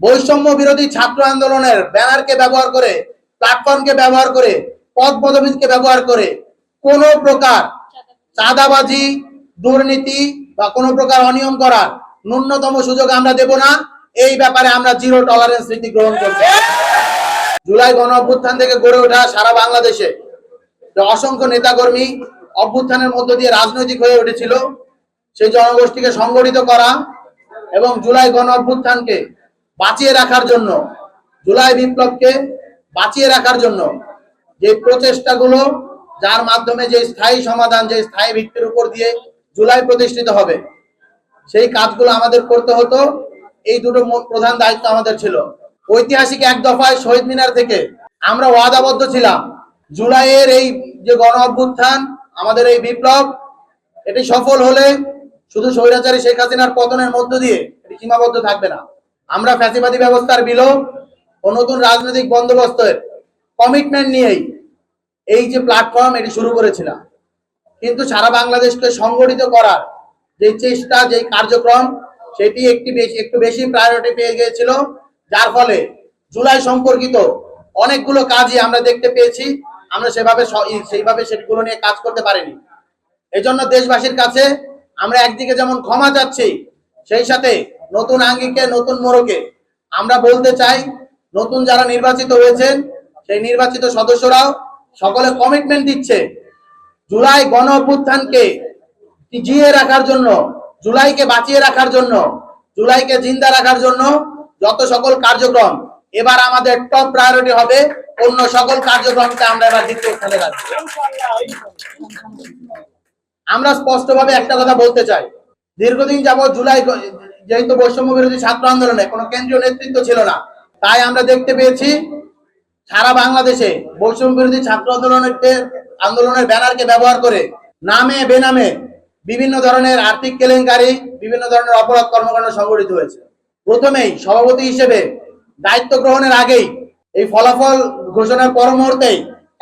বৈষম্য বিরোধী ছাত্র আন্দোলনের ব্যানারকে ব্যবহার করে প্ল্যাটফর্মকে ব্যবহার করে পদ পদবীকে ব্যবহার করে কোনো প্রকার চাঁদাবাজি, দুর্নীতি বা কোনো প্রকার অনিয়ম করার ন্যূনতম সুযোগ আমরা দেব না। এই ব্যাপারে আমরা জিরো টলারেন্স নীতি গ্রহণ করব জুলাই গণ অভ্যুত্থান থেকে গড়ে ওঠা সারা বাংলাদেশে অসংখ্য নেতাকর্মী অভ্যুত্থানের মধ্য দিয়ে রাজনৈতিক হয়ে উঠেছিল, সেই জনগোষ্ঠীকে সংগঠিত করা এবং জুলাই গণ অভ্যুত্থানকে বাঁচিয়ে রাখার জন্য, জুলাই বিপ্লবকে বাঁচিয়ে রাখার জন্য যে প্রচেষ্টাগুলো, যার মাধ্যমে যে স্থায়ী সমাধান, যে স্থায়ী ভিত্তির উপর দিয়ে জুলাই প্রতিষ্ঠিত হবে, সেই কাজগুলো আমাদের করতে হতো। এই দুটো প্রধান দায়িত্ব আমাদের ছিল। ঐতিহাসিক এক দফায় শহীদ মিনার থেকে আমরা ওয়াদাবদ্ধ ছিলাম। জুলাইয়ের এই যে গণ অভ্যুত্থান, আমাদের এই বিপ্লব, এটি সফল হলে শুধু স্বৈরাচারী শেখ হাসিনার পতনের মধ্য দিয়ে এটি সীমাবদ্ধ থাকবে না। আমরা ফ্যাসিবাদী ব্যবস্থার বিলোপ ও নতুন রাজনৈতিক বন্দোবস্তের কমিটমেন্ট নিয়েই এই যে প্ল্যাটফর্ম এটি শুরু করেছিলাম। কিন্তু সারা বাংলাদেশকে সংগঠিত করার যে চেষ্টা, যে কার্যক্রম, সেটি একটি বেশি, একটু বেশি প্রায়োরিটি পেয়ে গিয়েছিল। যার ফলে জুলাই সম্পর্কিত অনেকগুলো কাজই আমরা দেখতে পেয়েছি। আমরা সেভাবে সেইভাবে সেগুলো নিয়ে কাজ করতে পারিনি। এই জন্য দেশবাসীর কাছে আমরা একদিকে যেমন ক্ষমা চাচ্ছি, সেই সাথে নতুন আঙ্গিকে, নতুন মোড়কে। আমরা বলতে চাই, নতুন যারা নির্বাচিত হয়েছেন, সেই নির্বাচিত সদস্যরাও সকলে কমিটমেন্ট দিচ্ছে। জুলাই গণ অভ্যুত্থানকে জিয়ে রাখার জন্য, জুলাইকে বাঁচিয়ে রাখার জন্য, জুলাইকে জিন্দা রাখার জন্য যত সকল কার্যক্রম, এবার আমাদের টপ প্রায়োরিটি হবে অন্য সকল কার্যক্রমকে আমরা এবার দ্বিতীয় স্থানে রাখব। আমরা স্পষ্টভাবে একটা কথা বলতে চাই। দীর্ঘদিন যাবৎ জুলাই যেহেতু বৈষম্য বিরোধী ছাত্র আন্দোলনে কোনো কেন্দ্রীয় নেতৃত্ব ছিল না, তাই আমরা দেখতে পেয়েছি সারা বাংলাদেশে বৈষম্য বিরোধী ছাত্র আন্দোলনের আন্দোলনের ব্যানারকে ব্যবহার করে নামে বেনামে বিভিন্ন ধরনের আর্থিক কেলেঙ্কারি, বিভিন্ন ধরনের অপরাধ কর্মকাণ্ড সংঘটিত হয়েছে। প্রথমেই সভাপতি হিসেবে দায়িত্ব গ্রহণের আগেই এই ফলাফল ঘোষণার পর মুহূর্তেই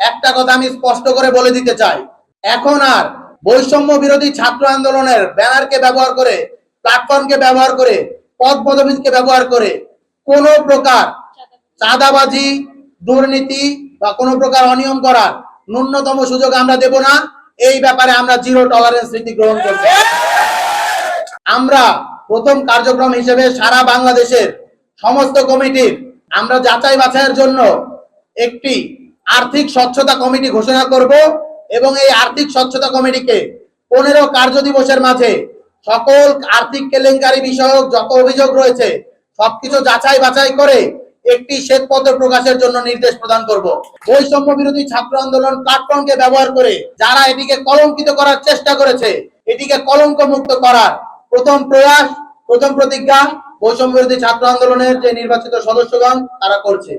একটা কথা আমি স্পষ্ট করে বলে দিতে চাই। এখন আর বৈষম্য বিরোধী ছাত্র আন্দোলনের ব্যানারকে ব্যবহার করে প্ল্যাটফর্মকে ব্যবহার করে পদ পদবীকে ব্যবহার করে কোনো প্রকার চাঁদাবাজি, দুর্নীতি বা কোনো প্রকার অনিয়ম করার ন্যূনতম সুযোগ আমরা দেব না। এই ব্যাপারে আমরা জিরো টলারেন্স নীতি গ্রহণ করব আমরা প্রথম কার্যক্রম হিসেবে সারা বাংলাদেশের সমস্ত কমিটির আমরা যাচাই বাছাইয়ের জন্য একটি আর্থিক স্বচ্ছতা কমিটি ঘোষণা করব এবং এই আর্থিক স্বচ্ছতা কমিটিকে পনেরো কার্য দিবসের মাঝে সকল আর্থিক কেলেঙ্কারি বিষয়ক যত অভিযোগ রয়েছে, সবকিছু যাচাই বাছাই করে একটি শ্বেতপত্র প্রকাশের জন্য নির্দেশ প্রদান করব। বৈষম্য বিরোধী ছাত্র আন্দোলন প্ল্যাটফর্মকে ব্যবহার করে যারা এটিকে কলঙ্কিত করার চেষ্টা করেছে, এটিকে কলঙ্ক মুক্ত করার প্রথম প্রয়াস, প্রথম প্রতিজ্ঞা বৈষম্য বিরোধী ছাত্র আন্দোলনের যে নির্বাচিত সদস্যগণ, তারা করছে।